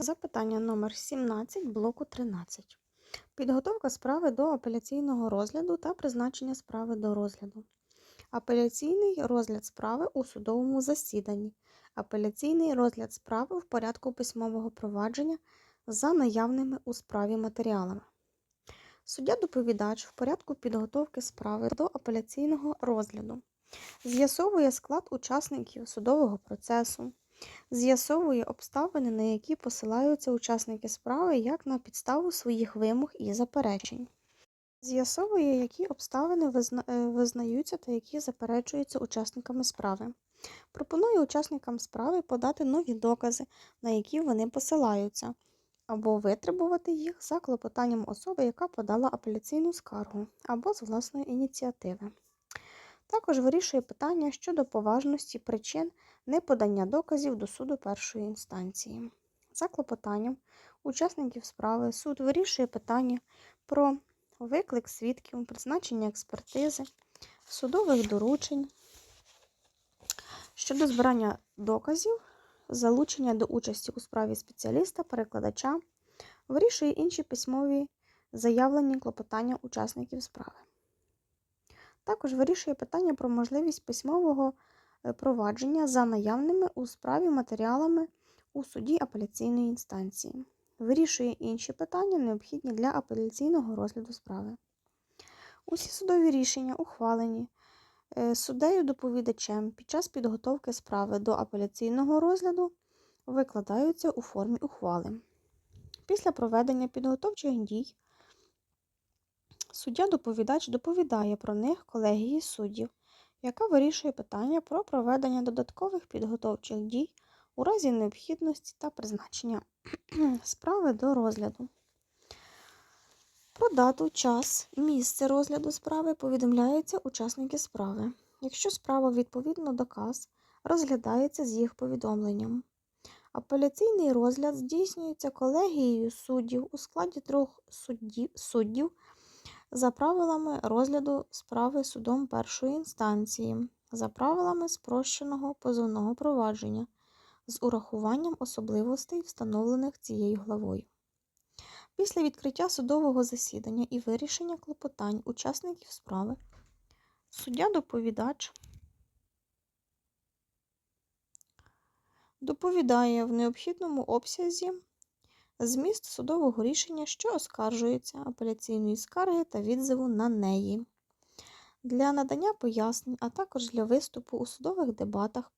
Запитання номер 17 блоку 13. Підготовка справи до апеляційного розгляду та призначення справи до розгляду. Апеляційний розгляд справи у судовому засіданні. Апеляційний розгляд справи в порядку письмового провадження за наявними у справі матеріалами. Суддя-доповідач в порядку підготовки справи до апеляційного розгляду з'ясовує склад учасників судового процесу, з'ясовує обставини, на які посилаються учасники справи як на підставу своїх вимог і заперечень. З'ясовує, які обставини визна- е, визнаються та які заперечуються учасниками справи. Пропонує учасникам справи подати нові докази, на які вони посилаються, або витребувати їх за клопотанням особи, яка подала апеляційну скаргу, або з власної ініціативи. Також вирішує питання щодо поважності причин неподання доказів до суду першої інстанції. За клопотанням учасників справи суд вирішує питання про виклик свідків, призначення експертизи, судових доручень щодо збирання доказів, залучення до участі у справі спеціаліста, перекладача, вирішує інші письмові заявлені клопотання учасників справи. Також вирішує питання про можливість письмового е, провадження за наявними у справі матеріалами у суді апеляційної інстанції. Вирішує інші питання, необхідні для апеляційного розгляду справи. Усі судові рішення ухвалені е, суддею-доповідачем під час підготовки справи до апеляційного розгляду викладаються у формі ухвали. Після проведення підготовчих дій суддя-доповідач доповідає про них колегії суддів, яка вирішує питання про проведення додаткових підготовчих дій у разі необхідності та призначення справи до розгляду. Про дату, час місце розгляду справи повідомляються учасники справи. Якщо справа відповідно доказ, розглядається з їх повідомленням. Апеляційний розгляд здійснюється колегією суддів у складі трьох суддів, суддів за правилами розгляду справи судом першої інстанції, за правилами спрощеного позовного провадження з урахуванням особливостей, встановлених цією главою. Після відкриття судового засідання і вирішення клопотань учасників справи суддя-доповідач доповідає в необхідному обсязі зміст судового рішення, що оскаржується апеляційної скарги та відзиву на неї. Для надання пояснень, а також для виступу у судових дебатах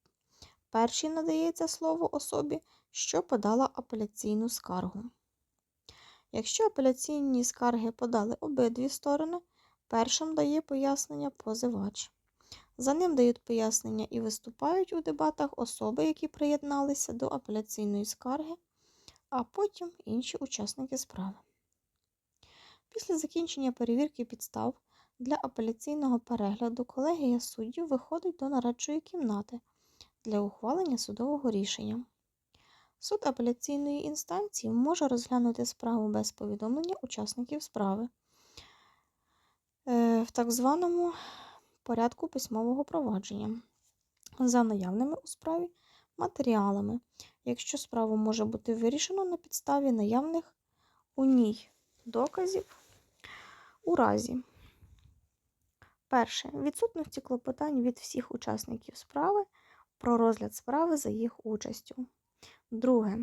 першій надається слово особі, що подала апеляційну скаргу. Якщо апеляційні скарги подали обидві сторони, першим дає пояснення позивач. За ним дають пояснення і виступають у дебатах особи, які приєдналися до апеляційної скарги, а потім інші учасники справи. Pісля закінчення перевірки підстав для апеляційного перегляду колегія суддів виходить до нарадчої кімнати для ухвалення судового рішення. Суд апеляційної інстанції може розглянути справу без повідомлення учасників справи е, в так званому порядку письмового провадження за наявними у справі матеріалами, якщо справа може бути вирішено на підставі наявних у ній доказів у разі. Перше. Відсутності клопотань від всіх учасників справи про розгляд справи за їх участю. Друге.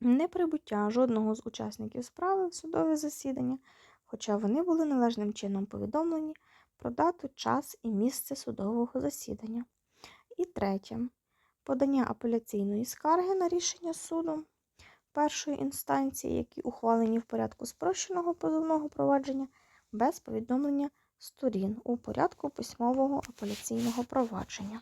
Неприбуття жодного з учасників справи в судове засідання, хоча вони були належним чином повідомлені про дату, час і місце судового засідання. І третє. Подання апеляційної скарги на рішення суду першої інстанції, які ухвалені в порядку спрощеного позовного провадження без повідомлення сторін у порядку письмового апеляційного провадження.